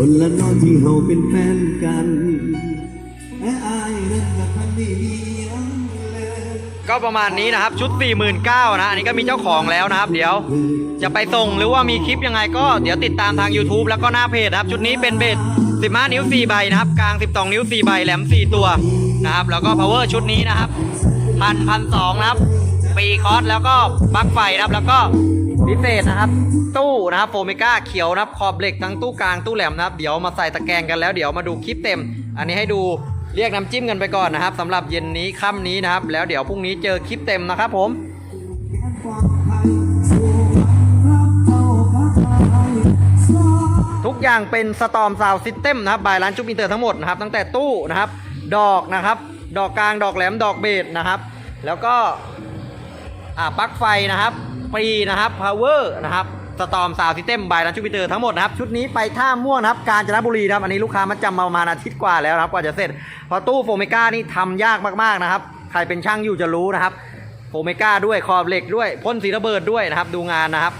โดนละนอนที่เฮาเป็นแฟนกันแม่อายนั้นกับพันดียังแลก็ประมาณนี้นะครับชุด 4 9 0 0 0นะอันนี้ก็มีเจ้าของแล้วนะครับ เดี๋ยว จะไปส่งหรือว่ามีคลิปยังไงก็เดี๋ยวติดตามทาง YouTube แล้วก็หน้าเพจนะครับ ชุดนี้เป็นเบส15 นิ้ว 4 ใบนะครับ กลาง 12 นิ้ว 4 ใบแหลม 4 ตัวนะครับ แล้วก็ power ชุดนี้นะครับพันพันสองนะครับ ปีคอสแล้วก็ปลั๊กไฟนะครับ แล้วก็ พิเศษนะครับ ตู้นะครับโฟมิก้าเขียวนะครับขอบเหล็กทั้งตู้กลางตู้แหลมนะครับ เดี๋ยวมาใส่ตะแกรงกันแล้วเดี๋ยวมาดูคลิปเต็ม อันนี้ให้ดูเรียกน้ำจิ้มกันไปก่อนนะครับสำหรับเย็นนี้ค่ำนี้นะครับ แล้วเดี๋ยวพรุ่งนี้เจอคลิปเต็มนะครับผมทุกอย่างเป็นสตอมซาวซิสเต็มนะครับบายร้านจุ๊บอินเตอร์ทั้งหมดนะครับ ตั้งแต่ตู้นะครับ ดอกนะครับ ดอกกลางดอกแหลมดอกเบสนะครับ แล้วก็อ่าปลั๊กไฟนะครับ ปรีนะครับพาวเวอร์นะครับสตอมซาวซิสเต็มบายร้านจุ๊บอิเตอร์ทั้งหมดนะครับ ชุดนี้ไปท่าม่วงนะครับ กาญจนบุรีนะครับ อันนี้ลูกค้ามาจำมาประมาณอาทิตย์กว่าแล้วนะครับ กว่าจะเสร็จพราะตู้โฟเมก้านี่ทำยากมากๆนะครับ ใครเป็นช่างอยู่จะรู้นะครับโฟเมก้าด้วยขอบเหล็กด้วยพ่นสีระเบิดด้วยนะครับ ดูงานนะครับ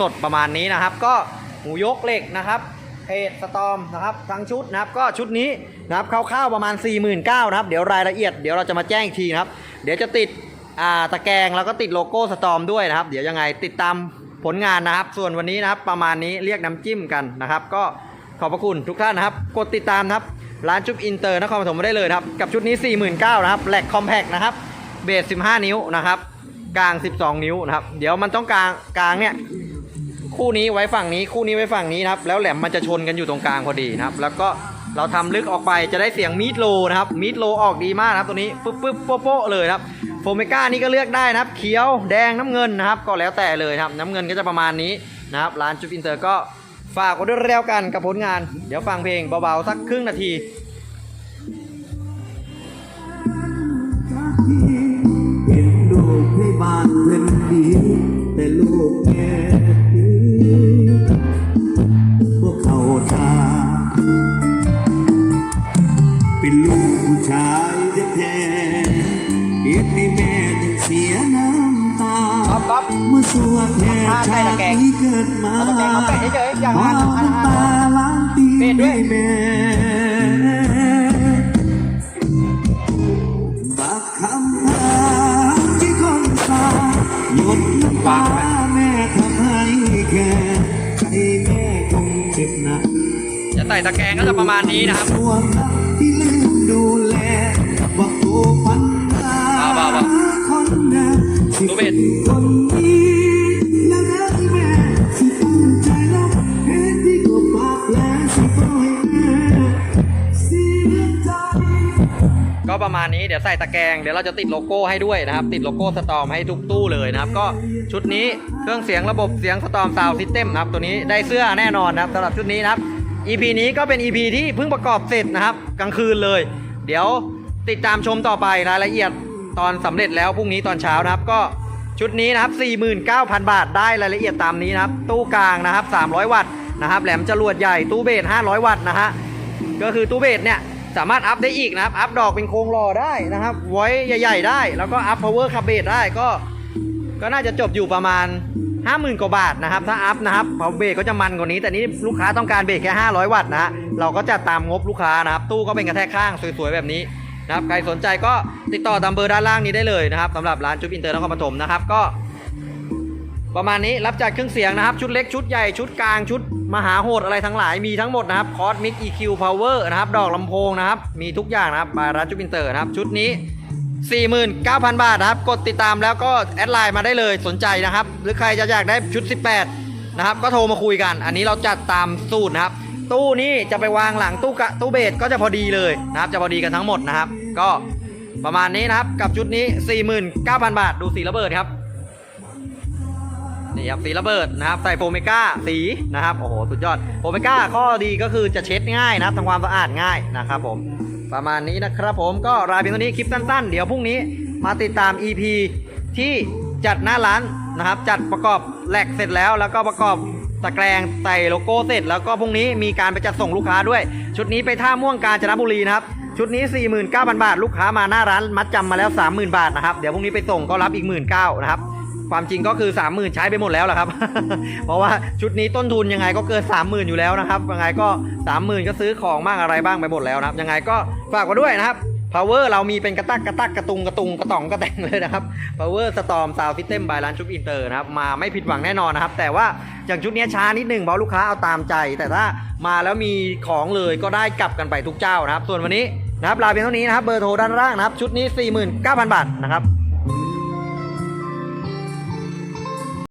สดๆประมาณนี้นะครับ ก็หมูยกเหล็กนะครับเพจสตอมนะครับทั้งชุดนะครับ ก็ชุดนี้นะครับคร่าวๆประมาณ 4 9 0 0 0นะครับ เดี๋ยวรายละเอียดเดี๋ยวเราจะมาแจ้งอีกทีนะครับ เดี๋ยวจะติด อ่าตะแกรงแล้วก็ติดโลโก้สตอมด้วยนะครับ เดี๋ยวยังไงติดตามผลงานนะครับ ส่วนวันนี้นะครับประมาณนี้เรียกน้ำจิ้มกันนะครับ ก็ขอบพระคุณทุกท่านนะครับ กดติดตามนะครับร้านจุ๊บอินเตอร์นครปฐมมาได้เลยครับกับชุดนี้ 49,000นะครับแหลกคอมแพกนะครับเบส 15 นิ้วนะครับกลาง 12 นิ้วนะครับ เดี๋ยวมันต้องกลางกลางเนี่ยคู่นี้ไว้ฝั่งนี้คู่นี้ไว้ฝั่งนี้นะครับแล้วแหลมมันจะชนกันอยู่ตรงกลางพอดีนะครับ แล้วก็เราทำลึกออกไปจะได้เสียงมีดโลนะครับมีดโลออกดีมากนะครับตัวนี้ปึ๊บปึ๊บโป๊ะเลยครับ โฟเมก้านี่ก็เลือกได้นะครับ เขียวแดงน้ำเงินนะครับ ก็แล้วแต่เลยครับ น้ำเงินก็จะประมาณนี้นะครับ ร้านจุ๊บอินเตอร์ก็ฝากไว้ด้วยแล้วกันกับผลงาน เดี๋ยวฟังเพลงเบาๆสักครึ่งนาทีเห็นลูกให้บ้านเพื่อนดีแต่ลูกแก่ดีพวกเขาทาเป็นลูกผู้ชายแท้ ๆเหตุให้แม่ต้องเสียน้ำตาครับครับเมื่อสวดแห่อ่าใส่ชาตะติแกรงนี้เกิดมาเอาตะแกรงมาแปะเฉยๆอย่างนั้นขน้ำตาล้างตีเบสด้วยแม่บักคำพาที่คนตาหยดน้ำตาแม่ทำให้แค่ใจแม่คงเจ็บหนักจะใส่ตะแกรงก็จะประมาณนี้นะครับห่วงรักที่ลืมดูแลบอกตัวปัญ ดิมที่ตัวเบสคนนี้นะรักแม่สิตั้งใจรักเห็นที่ก็ปากและสิปล่อยแม่เสียใจก็ประมาณนี้เดี๋ยวใส่ตะแกรงเดี๋ยวเราจะติดโลโก้ให้ด้วยนะครับ ติดโลโก้สตอมให้ทุกตู้เลยนะครับ ก็ชุดนี้เครื่องเสียงระบบเสียงสตอมซาวซิสเต็มนะครับ ตัวนี้ได้เสื้อแน่นอนนะครับสำหรับชุดนี้นะครับ EP นี้ก็เป็น EP ที่เพิ่งประกอบเสร็จนะครับ กลางคืนเลย เดี๋ยวติดตามชมต่อไปรายละเอียด ตอนสำเร็จแล้วพรุ่งนี้ตอนเช้านะครับ ก็ชุดนี้นะครับ 49,000 บาทได้รายละเอียดตามนี้นะครับ ตู้กลางนะครับ 300 วัตต์นะครับ แหลมจรวดใหญ่ตู้เบส500 วัตต์นะฮะก็คือตู้เบสเนี่ยสามารถอัพได้อีกนะครับ อัพดอกเป็นโครงหล่อได้นะครับ ไว้ใหญ่ๆได้ แล้วก็อัพพาวเวอร์คับเบสได้ก็ ก็น่าจะจบอยู่ประมาณ 50,000 กว่าบาทนะครับ ถ้าอัพนะครับพาวเบสก็จะมันกว่านี้ แต่นี้ลูกค้าต้องการเบสแค่ 500 วัตต์นะฮะเราก็จะตามงบลูกค้านะครับ ตู้ก็เป็นกระแทกข้างสวยๆแบบนี้ นะครับใครสนใจก็ติดต่อตามเบอร์ด้านล่างนี้ได้เลยนะครับสำหรับร้านจุ๊บอินเตอร์นครปฐมนะครับก็ ประมาณนี้รับจัดเครื่องเสียงนะครับ ชุดเล็กชุดใหญ่ชุดกลางชุดมหาโหดอะไรทั้งหลายมีทั้งหมดนะครับคอร์สมิก EQ Power นะครับดอกลำโพงนะครับมีทุกอย่างนะครับบายรัชจุบินเตอร์นะครับชุดนี้49,000 บาทนะครับ กดติดตามแล้วก็แอดไลน์มาได้เลยสนใจนะครับ หรือใครจะอยากได้ชุด 18 นะครับ ก็โทรมาคุยกัน อันนี้เราจัดตามสูตรนะครับ ตู้นี้จะไปวางหลังตู้กะตู้เบสก็จะพอดีเลยนะครับ จะพอดีกันทั้งหมดนะครับ ก็ประมาณนี้นะครับกับชุดนี้ 49,000 บาท ดูสีระเบิดครับนี่ครับสีระเบิดนะครับใส่โฟเมก้าสีนะครับโอ้โหสุดยอดโฟเมก้าข้อดีก็คือจะเช็ดง่ายนะครับทำความสะอาดง่ายนะครับผมประมาณนี้นะครับผมก็รายเพียงเท่านี้คลิปสั้นๆ เดี๋ยวพรุ่งนี้มาติดตาม EP ที่จัดหน้าร้านนะครับ จัดประกอบแหลกเสร็จแล้วแล้วก็ประกอบ ตะแกรงใส่โลโก้เสร็จ แล้วก็พรุ่งนี้มีการไปจัดส่งลูกค้าด้วย ชุดนี้ไปท่าม่วงกาญจนบุรีนะครับชุดนี้ 49,000 บาท ลูกค้ามาหน้าร้านมัดจำมาแล้ว 30,000 บาทนะครับ เดี๋ยวพรุ่งนี้ไปส่งก็รับอีก 19,000นะครับ ความจริงก็คือ 30,000 ใช้ไปหมดแล้วแหละครับ เพราะว่าชุดนี้ต้นทุนยังไงก็เกิน 30,000 อยู่แล้วนะครับ ยังไงก็ 30,000 ก็ซื้อของบ้างอะไรบ้างไปหมดแล้วนะครับ ยังไงก็ฝากไว้ด้วยนะครับ power เรามีเป็นกระตักกระตักกระตุงกระตุงกระต่องกระแตงเลยนะครับ power storm sound system by ร้านชุบอินเตอร์นะครับ มาไม่ผิดหวังแน่นอนนะครับ แต่ว่าอย่างชุดนี้ช้านิดหนึ่งเพราะลูกค้าเอาตามใจ แต่ถ้ามาแล้วมีของเลยก็ได้กลับกันไปทุกเจ้านะครับ ส่วนวันนี้นะครับลาเพียงเท่านี้นะครับเบอร์โทรด้านล่างนะครับชุดนี้ 49,000 บาทนะครับ